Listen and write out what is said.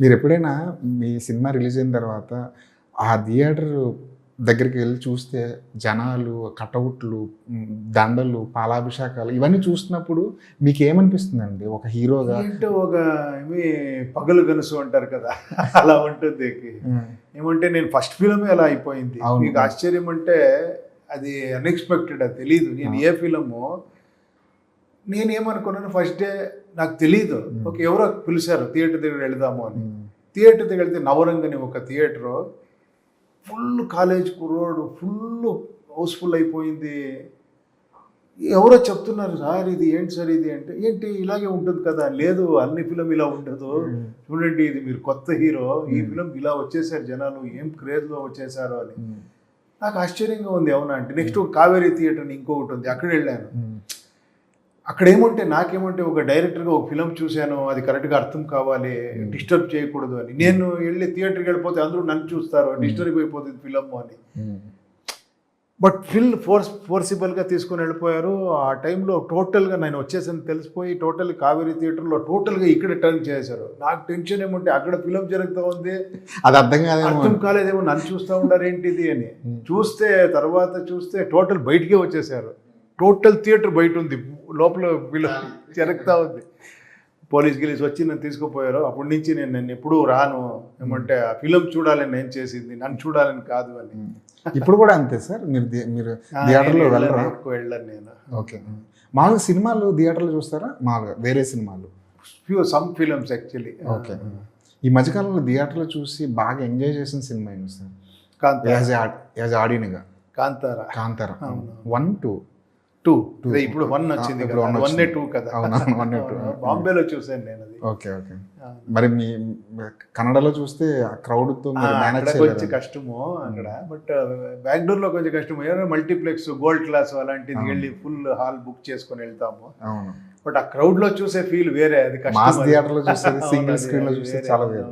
మీరు ఎప్పుడైనా మీ cinema release అయిన తర్వాత ఆ థియేటర్ దగ్గరికి వెళ్ళి చూస్తే జనాలు కటౌట్లు దండలు పాలాభిషేకాలు ఇవన్నీ చూస్తున్నప్పుడు మీకు ఏమనిపిస్తుందండి ఒక హీరోగా ఏంటో ఒక ఏమి పగలు గనుసు అంటారు కదా అలా ఉంటుంది. ఏమంటే నేను ఫస్ట్ ఫిల్మే అలా అయిపోయింది. మీకు ఆశ్చర్యం అంటే అది అన్ఎక్స్పెక్టెడ్ అది తెలియదు నేను ఏ ఫిలము నేను ఏమనుకున్నాను ఫస్ట్ డే నాకు తెలియదు. ఒక ఎవరో పిలిచారు థియేటర్ దగ్గర వెళదాము అని. థియేటర్ దగ్గర వెళ్తే నవరంగ్ అని ఒక థియేటరు. ఫుల్ కాలేజ్ కుర్రోడు ఫుల్ హౌస్ఫుల్ అయిపోయింది. ఎవరో చెప్తున్నారు సార్ ఇది ఏంటి సార్ ఇది? అంటే ఏంటి ఇలాగే ఉంటుంది కదా లేదు అన్ని ఫిలం ఇలా ఉండదు. చూడండి ఇది మీరు కొత్త హీరో ఈ. ఫిలం ఇలా వచ్చేసారు జనాలు ఏం క్రేజ్లో వచ్చేసారు అని. నాకు ఆశ్చర్యంగా ఉంది అవునా అంటే నెక్స్ట్ కావేరీ థియేటర్ ఇంకొకటి ఉంది అక్కడ వెళ్ళాను. అక్కడ ఏమంటే నాకేమంటే ఒక డైరెక్టర్గా ఒక ఫిలం చూశాను అది కరెక్ట్గా అర్థం కావాలి. డిస్టర్బ్ చేయకూడదు అని. నేను వెళ్ళి థియేటర్కి వెళ్ళిపోతే అందరూ నన్ను చూస్తారు డిస్టర్బ్ అయిపోతుంది ఫిలం అని. బట్ ఫిల్ ఫోర్స్ ఫోర్సిబుల్గా తీసుకొని వెళ్ళిపోయారు. ఆ టైంలో టోటల్గా నేను వచ్చేసాను తెలిసిపోయి టోటల్ కావేరీ థియేటర్లో టోటల్గా ఇక్కడ టర్న్ చేశారు. నాకు టెన్షన్ ఏమంటే అక్కడ ఫిలం జరుగుతూ ఉంది. అది అర్థం కాదేమో అర్థం కాలేదేమో నన్ను చూస్తూ ఉండారు ఏంటిది అని. చూస్తే తర్వాత చూస్తే టోటల్ బయటికే వచ్చేసారు. టోటల్ థియేటర్ బయట ఉంది లోపల ఫిలం జరుగుతూ ఉంది. పోలీస్ గిలీస్ వచ్చి నన్ను తీసుకుపోయారు. అప్పటి నుంచి నేను నేను ఎప్పుడూ రాను. ఏమంటే ఆ ఫిలం చూడాలని నేను చేసింది. నన్ను చూడాలని కాదు అని. ఇప్పుడు కూడా అంతే సార్? మీరు మీరు థియేటర్లో వెళ్ళరా? వెళ్ళను, నేను. ఓకే. మామూలుగా సినిమాలు థియేటర్లో చూస్తారా? మామూలుగా వేరే సినిమాలు? Few some films actually okay. ఈ మధ్యకాలంలో థియేటర్లో చూసి బాగా ఎంజాయ్ చేసిన సినిమా ఏంటి sir? Kantara. As as ఆడియన్గా? Kantara. Kantara. One two. Two. ఇప్పుడు వన్ వచ్చింది వన్ వచ్చింది. టూ కదా and two. అవును, బాంబేలో చూసాను నేను అది ఓకే ఓకే. మరి మీ కన్నడలో చూస్తే ఆ మేనేజ్ కొంచెం కష్టము అక్కడ బట్ బెంగళూరులో కొంచెం కష్టము ఏమైనా మల్టీప్లెక్స్ గోల్డ్ క్లాస్ అలాంటిది. వెళ్ళి ఫుల్ హాల్ బుక్ చేసుకొని వెళ్తాము అవును బట్ ఆ క్రౌడ్లో చూసే ఫీల్ వేరే అది కష్టం మాస్ అది. థియేటర్లో చూసేది సింగిల్ స్క్రీన్లో వేరే, చాలా వేరు.